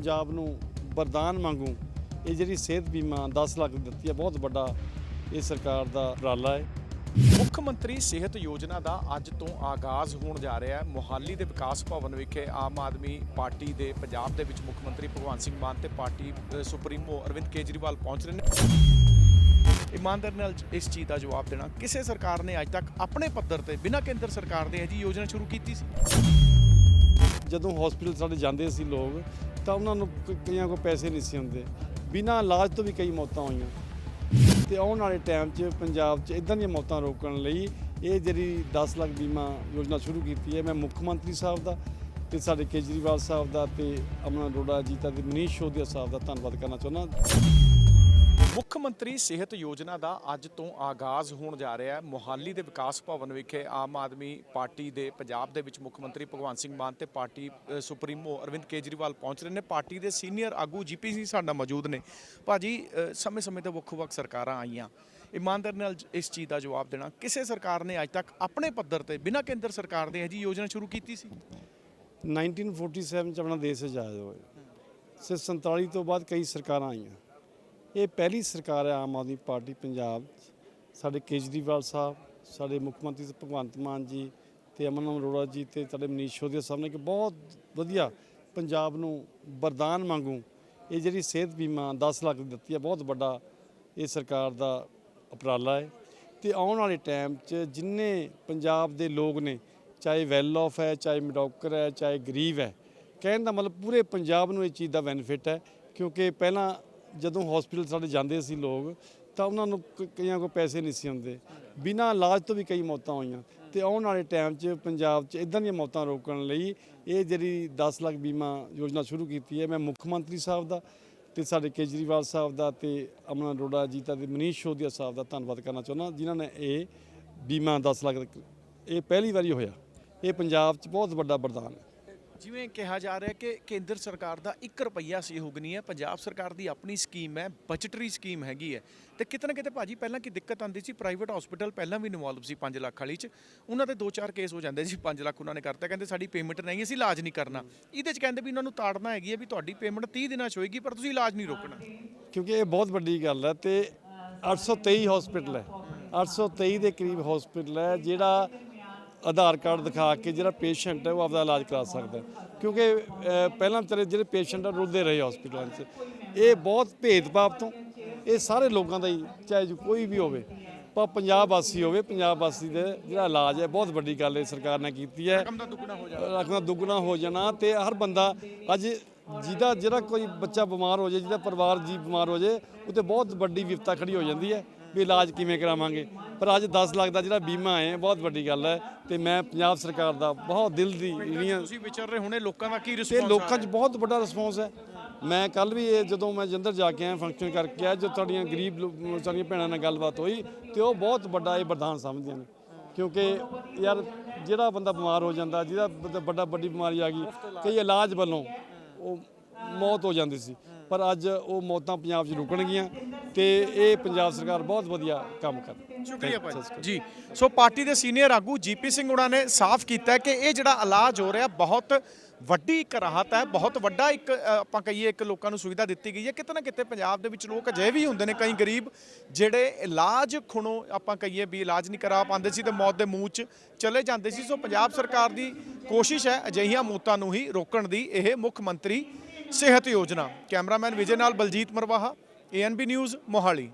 ਪੰਜਾਬ ਨੂੰ ਵਰਦਾਨ ਵਾਂਗੂ ਇਹ ਜਿਹੜੀ ਸਿਹਤ ਬੀਮਾ 10 ਲੱਖ ਦਿੱਤੀ ਹੈ ਬਹੁਤ ਵੱਡਾ ਇਹ ਸਰਕਾਰ ਦਾ ਉਪਰਾਲਾ ਹੈ। ਮੁੱਖ ਮੰਤਰੀ ਸਿਹਤ ਯੋਜਨਾ ਦਾ ਅੱਜ ਤੋਂ ਆਗਾਜ਼ ਹੋਣ ਜਾ ਰਿਹਾ ਹੈ। ਮੋਹਾਲੀ ਦੇ ਵਿਕਾਸ ਭਵਨ ਵਿਖੇ ਆਮ ਆਦਮੀ ਪਾਰਟੀ ਦੇ ਪੰਜਾਬ ਦੇ ਵਿੱਚ ਮੁੱਖ ਮੰਤਰੀ ਭਗਵੰਤ ਸਿੰਘ ਮਾਨ ਤੇ ਪਾਰਟੀ ਅ, ਸੁਪਰੀਮੋ ਅਰਵਿੰਦ ਕੇਜਰੀਵਾਲ ਪਹੁੰਚ ਰਹੇ ਨੇ। ਇਮਾਨਦਾਰ ਨਾਲ ਇਸ ਚੀਜ਼ ਦਾ ਜਵਾਬ ਦੇਣਾ ਕਿਸੇ ਸਰਕਾਰ ਨੇ ਅੱਜ ਤੱਕ ਆਪਣੇ ਪੱਧਰ ਤੇ ਬਿਨਾਂ ਕੇਂਦਰ ਸਰਕਾਰ ਦੇ ਇਹ ਜੀ ਯੋਜਨਾ ਸ਼ੁਰੂ ਕੀਤੀ ਸੀ? ਜਦੋਂ ਹਸਪੀਟਲ ਸਾਡੇ ਜਾਂਦੇ ਸੀ ਲੋਕ ਤਾਂ ਉਹਨਾਂ ਨੂੰ ਕ- ਕਈਆਂ ਕੋਲ ਪੈਸੇ ਨਹੀਂ ਸੀ ਹੁੰਦੇ। ਬਿਨਾਂ ਇਲਾਜ ਤੋਂ ਵੀ ਕਈ ਮੌਤਾਂ ਹੋਈਆਂ। ਤੇ ਆਉਣ ਵਾਲੇ ਟਾਈਮ 'ਚ ਪੰਜਾਬ 'ਚ ਇਦਾਂ ਦੀਆਂ ਮੌਤਾਂ ਰੋਕਣ ਲਈ ਇਹ ਜਿਹੜੀ 10 ਲੱਖ ਬੀਮਾ ਯੋਜਨਾ ਸ਼ੁਰੂ ਕੀਤੀ ਹੈ, ਮੈਂ ਮੁੱਖ ਮੰਤਰੀ ਸਾਹਿਬ ਦਾ ਤੇ ਸਾਡੇ ਕੇਜਰੀਵਾਲ ਸਾਹਿਬ ਦਾ ਤੇ ਅਮਨ ਅਰੋੜਾ ਜੀ ਦਾ ਤੇ ਮਨੀਸ਼ ਸ਼ੋਦੀਆ ਸਾਹਿਬ ਦਾ ਧੰਨਵਾਦ ਕਰਨਾ ਚਾਹੁੰਦਾ। ਮੁੱਖ ਮੰਤਰੀ ਸਿਹਤ ਯੋਜਨਾ ਦਾ ਅੱਜ ਤੋਂ ਆਗਾਜ਼ ਹੋਣ ਜਾ ਰਿਹਾ ਹੈ। ਮੋਹਾਲੀ ਦੇ ਵਿਕਾਸ ਭਵਨ ਵਿਖੇ ਆਮ ਆਦਮੀ ਪਾਰਟੀ ਦੇ ਪੰਜਾਬ ਦੇ ਵਿੱਚ ਮੁੱਖ ਮੰਤਰੀ ਭਗਵੰਤ ਸਿੰਘ ਮਾਨ ਤੇ ਪਾਰਟੀ ਸੁਪਰੀਮੋ ਅਰਵਿੰਦ ਕੇਜਰੀਵਾਲ ਪਹੁੰਚ ਰਹੇ ਨੇ। ਪਾਰਟੀ ਦੇ ਸੀਨੀਅਰ ਆਗੂ ਜੀਪੀ ਸਿੰਘ ਸਾਡਾ ਮੌਜੂਦ ਨੇ। ਭਾਜੀ ਸਮੇਂ-ਸਮੇਂ ਤੇ ਵੱਖ-ਵੱਖ ਸਰਕਾਰਾਂ ਆਈਆਂ। ਇਮਾਨਦਾਰ ਨਾਲ ਇਸ ਚੀਜ਼ ਦਾ ਜਵਾਬ ਦੇਣਾ। ਕਿਸੇ ਸਰਕਾਰ ਨੇ ਅੱਜ ਤੱਕ ਆਪਣੇ ਪੱਧਰ ਤੇ ਬਿਨਾਂ ਕੇਂਦਰ ਸਰਕਾਰ ਦੇ ਇਹ ਜੀ ਯੋਜਨਾ ਸ਼ੁਰੂ ਕੀਤੀ ਸੀ? 1947 ਚ ਆਪਣਾ ਦੇਸ਼ ਆਜ਼ਾਦ ਹੋਇਆ। ਸੇ 47 ਤੋਂ ਬਾਅਦ ਕਈ ਸਰਕਾਰਾਂ ਆਈਆਂ। ਇਹ ਪਹਿਲੀ ਸਰਕਾਰ ਹੈ ਆਮ ਆਦਮੀ ਪਾਰਟੀ ਪੰਜਾਬ 'ਚ। ਸਾਡੇ ਕੇਜਰੀਵਾਲ ਸਾਹਿਬ, ਸਾਡੇ ਮੁੱਖ ਮੰਤਰੀ ਭਗਵੰਤ ਮਾਨ ਜੀ ਤੇ ਅਮਨ ਅਰੋੜਾ ਜੀ ਤੇ ਸਾਡੇ ਮਨੀਸ਼ ਸ਼ੋਦੀਆ ਸਾਹਿਬ ਨੇ ਕਿ ਬਹੁਤ ਵਧੀਆ ਪੰਜਾਬ ਨੂੰ ਵਰਦਾਨ ਵਾਂਗੂ ਇਹ ਜਿਹੜੀ ਸਿਹਤ ਬੀਮਾ 10 ਲੱਖ ਦੀ ਦਿੱਤੀ ਹੈ, ਬਹੁਤ ਵੱਡਾ ਇਹ ਸਰਕਾਰ ਦਾ ਉਪਰਾਲਾ ਹੈ ਤੇ ਆਉਣ ਵਾਲੇ ਟਾਈਮ 'ਚ ਜਿੰਨੇ ਪੰਜਾਬ ਦੇ ਲੋਕ ਨੇ, ਚਾਹੇ ਵੈਲ ਆਫ ਹੈ, ਚਾਹੇ ਮਿਡੋਕਰ ਹੈ, ਚਾਹੇ ਗਰੀਬ ਹੈ, ਕਹਿਣ ਦਾ ਮਤਲਬ ਪੂਰੇ ਪੰਜਾਬ ਨੂੰ ਇਹ ਚੀਜ਼ ਦਾ ਬੈਨੀਫਿਟ ਹੈ, ਕਿਉਂਕਿ ਪਹਿਲਾਂ ਜਦੋਂ ਹਸਪੀਟਲ ਸਾਡੇ ਜਾਂਦੇ ਸੀ ਲੋਕ, ਤਾਂ ਉਹਨਾਂ ਨੂੰ ਕ- ਕਈਆਂ ਕੋਲ ਪੈਸੇ ਨਹੀਂ ਸੀ ਹੁੰਦੇ। ਬਿਨਾਂ ਇਲਾਜ ਤੋਂ ਵੀ ਕਈ ਮੌਤਾਂ ਹੋਈਆਂ। ਤੇ ਆਉਣ ਵਾਲੇ ਟਾਈਮ 'ਚ ਪੰਜਾਬ 'ਚ ਇਦਾਂ ਦੀਆਂ ਮੌਤਾਂ ਰੋਕਣ ਲਈ ਇਹ ਜਿਹੜੀ 10 ਲੱਖ ਬੀਮਾ ਯੋਜਨਾ ਸ਼ੁਰੂ ਕੀਤੀ ਹੈ, ਮੈਂ ਮੁੱਖ ਮੰਤਰੀ ਸਾਹਿਬ ਦਾ ਤੇ ਸਾਡੇ ਕੇਜਰੀਵਾਲ ਸਾਹਿਬ ਦਾ ਤੇ ਅਮਨ ਅਰੋੜਾ ਜੀ ਦਾ ਤੇ ਮਨੀਸ਼ ਸ਼ੋਦੀਆ ਸਾਹਿਬ ਦਾ ਧੰਨਵਾਦ ਕਰਨਾ ਚਾਹੁੰਦਾ, ਜਿਨ੍ਹਾਂ ਨੇ ਇਹ ਬੀਮਾ 10 ਲੱਖ ਦਾ- ਇਹ ਪਹਿਲੀ ਵਾਰੀ ਹੋਇਆ। ਇਹ ਪੰਜਾਬ 'ਚ ਬਹੁਤ ਵੱਡਾ ਵਰਦਾਨ ਹੈ। ਜਿਵੇਂ ਕਿਹਾ ਜਾ ਰਿਹਾ ਕਿ ਕੇਂਦਰ ਸਰਕਾਰ ਦਾ 1 ਰੁਪਈਆ ਸਹਿਯੋਗ ਨਹੀਂ ਹੈ, ਪੰਜਾਬ ਸਰਕਾਰ ਦੀ ਆਪਣੀ ਸਕੀਮ ਹੈ ਬਜਟਰੀ ਸਕੀਮ ਹੈਗੀ ਹੈ। ਤੇ ਕਿਤੇ ਨਾ ਕਿਤੇ ਭਾਜੀ ਪਹਿਲਾਂ ਕੀ ਦਿੱਕਤ ਆਉਂਦੀ ਸੀ ਪ੍ਰਾਈਵੇਟ ਹਸਪੀਟਲ ਪਹਿਲਾਂ ਵੀ ਇਨਵੋਲਵ ਸੀ 5 ਲੱਖ ਵਾਲੀ ਚ। ਉਹਨਾਂ ਦੇ 2-4 ਕੇਸ ਹੋ ਜਾਂਦੇ ਸੀ 5 ਲੱਖ ਉਹਨਾਂ ਨੇ ਕਰਤਾ। ਕਹਿੰਦੇ ਸਾਡੀ ਪੇਮੈਂਟ ਨਹੀਂ, ਅਸੀਂ ਇਲਾਜ ਨਹੀਂ ਕਰਨਾ। ਇਹਦੇ ਚ ਕਹਿੰਦੇ ਵੀ ਉਹਨਾਂ ਨੂੰ ਤਾੜਨਾ ਹੈਗੀ ਹੈ ਵੀ ਤੁਹਾਡੀ ਪੇਮੈਂਟ 30 ਦਿਨਾਂ ਚ ਹੋਏਗੀ, ਪਰ ਤੁਸੀਂ ਇਲਾਜ ਨਹੀਂ ਰੋਕਣਾ। ਕਿਉਂਕਿ ਇਹ ਬਹੁਤ ਵੱਡੀ ਗੱਲ ਹੈ ਤੇ 823 ਹਸਪੀਟਲ ਹੈ। 823 ਦੇ ਕਰੀਬ ਹਸਪੀਟਲ ਹੈ, ਜਿਹੜਾ ਆਧਾਰ ਕਾਰਡ ਦਿਖਾ ਕੇ ਜਿਹੜਾ ਪੇਸ਼ੈਂਟ ਹੈ ਉਹ ਆਪਦਾ ਇਲਾਜ ਕਰਾ ਸਕਦਾ। ਕਿਉਂਕਿ ਪਹਿਲਾਂ ਵਿਚਾਰੇ ਜਿਹੜੇ ਪੇਸ਼ੈਂਟ ਆ ਰੁਲਦੇ ਰਹੇ ਹਸਪੀਟਲਾਂ 'ਚ। ਇਹ ਬਹੁਤ ਭੇਦਭਾਵ ਤੋਂ ਇਹ ਸਾਰੇ ਲੋਕਾਂ ਦਾ ਹੀ ਚਾਹੇ ਜੋ ਕੋਈ ਵੀ ਹੋਵੇ ਪਰ ਪੰਜਾਬ ਵਾਸੀ ਹੋਵੇ ਪੰਜਾਬ ਵਾਸੀ ਦੇ ਜਿਹੜਾ ਇਲਾਜ ਹੈ ਬਹੁਤ ਵੱਡੀ ਗੱਲ ਹੈ ਸਰਕਾਰ ਨੇ ਕੀਤੀ ਹੈ। ਰਕਮ ਦਾ ਦੁੱਗਣਾ ਹੋ ਜਾਣਾ। ਰਕਮ ਦਾ ਦੁੱਗਣਾ ਹੋ ਜਾਣਾ ਤੇ ਹਰ ਬੰਦਾ ਅੱਜ ਜਿਹਦਾ ਜਿਹੜਾ ਕੋਈ ਬੱਚਾ ਬਿਮਾਰ ਹੋ ਜਾਏ ਜਿਹਦਾ ਪਰਿਵਾਰ ਜੀ ਬਿਮਾਰ ਹੋ ਜਾਏ ਉਹ ਤੇ ਬਹੁਤ ਵੱਡੀ ਵਿਪਤਾ ਖੜੀ ਹੋ ਜਾਂਦੀ ਹੈ। ਵੀ ਇਲਾਜ ਕਿਵੇਂ ਕਰਾਵਾਂਗੇ? ਪਰ ਅੱਜ 10 ਲੱਖ ਦਾ ਜਿਹੜਾ ਬੀਮਾ ਹੈ ਬਹੁਤ ਵੱਡੀ ਗੱਲ ਹੈ ਤੇ ਮੈਂ ਪੰਜਾਬ ਸਰਕਾਰ ਦਾ ਬਹੁਤ ਦਿਲ ਦੀ ਜਿਹੜੀਆਂ ਤੁਸੀਂ ਵਿਚਰ ਰਹੇ ਹੋਣੇ ਲੋਕਾਂ ਦਾ ਕੀ ਤੇ ਰਿਸਪੌਂਸ ਲੋਕਾਂ 'ਚ ਬਹੁਤ ਵੱਡਾ ਰਿਸਪੌਂਸ ਹੈ। ਮੈਂ ਕੱਲ ਵੀ ਇਹ ਜਦੋਂ ਮੈਂ ਜੰਦਰ ਜਾ ਕੇ ਆਇਆ ਫੰਕਸ਼ਨ ਕਰਕੇ ਆਇਆ ਜੋ ਤੁਹਾਡੀਆਂ ਗਰੀਬ ਸਾਡੀਆਂ ਭੈਣਾਂ ਨਾਲ ਗੱਲਬਾਤ ਹੋਈ ਤੇ ਉਹ ਬਹੁਤ ਵੱਡਾ ਇਹ ਵਰਦਾਨ ਸਮਝਦੀਆਂ ਨੇ। ਕਿਉਂਕਿ ਯਾਰ ਜਿਹੜਾ ਬੰਦਾ ਬਿਮਾਰ ਹੋ ਜਾਂਦਾ ਜਿਹਦਾ ਵੱਡਾ ਵੱਡੀ ਬਿਮਾਰੀ ਆ ਗਈ ਕਈ ਇਲਾਜ ਵੱਲੋਂ ਉਹ ਮੌਤ ਹੋ ਜਾਂਦੀ ਸੀ। ਪਰ ਅੱਜ ਉਹ ਮੌਤਾਂ ਪੰਜਾਬ 'ਚ ਰੁਕਣਗੀਆਂ ਤੇ ਇਹ ਪੰਜਾਬ ਸਰਕਾਰ ਬਹੁਤ ਵਧੀਆ ਕੰਮ ਕਰ ਰਹੀ ਹੈ। ਸ਼ੁਕਰੀਆ ਭਾਜੀ। ਜੀ ਸੋ ਪਾਰਟੀ ਦੇ ਸੀਨੀਅਰ ਆਗੂ ਜੀਪੀ ਸਿੰਘ ਉਹਨਾਂ ਨੇ ਸਾਫ਼ ਕੀਤਾ ਕਿ ਇਹ ਜਿਹੜਾ ਇਲਾਜ ਹੋ ਰਿਹਾ ਬਹੁਤ ਵੱਡੀ ਇੱਕ ਰਾਹਤ ਹੈ ਬਹੁਤ ਵੱਡਾ ਇੱਕ ਆਪਾਂ ਕਹੀਏ ਇੱਕ ਲੋਕਾਂ ਨੂੰ ਸੁਵਿਧਾ ਦਿੱਤੀ ਗਈ ਹੈ। ਕਿਤੇ ਨਾ ਕਿਤੇ ਪੰਜਾਬ ਦੇ ਵਿੱਚ ਲੋਕ ਅਜਿਹੇ ਵੀ ਹੁੰਦੇ ਨੇ ਕਈ ਗਰੀਬ ਜਿਹੜੇ ਇਲਾਜ ਖੁਣੋਂ ਆਪਾਂ ਕਹੀਏ ਵੀ ਇਲਾਜ ਨਹੀਂ ਕਰਾ ਪਾਉਂਦੇ ਸੀ ਤੇ ਮੌਤ ਦੇ ਮੂੰਹ 'ਚ ਚਲੇ ਜਾਂਦੇ ਸੀ। ਸੋ ਪੰਜਾਬ ਸਰਕਾਰ ਦੀ ਕੋਸ਼ਿਸ਼ ਹੈ ਅਜਿਹੀਆਂ ਮੌਤਾਂ ਨੂੰ ਹੀ ਰੋਕਣ ਦੀ। ਇਹ ਮੁੱਖ ਮੰਤਰੀ ਸਿਹਤ ਯੋਜਨਾ। ਕੈਮਰਾਮੈਨ ਵਿਜੇ ਨਾਲ ਬਲਜੀਤ ਮਰਵਾਹਾ ਏਐਨਬੀ ਨਿਊਜ਼ ਮੋਹਾਲੀ।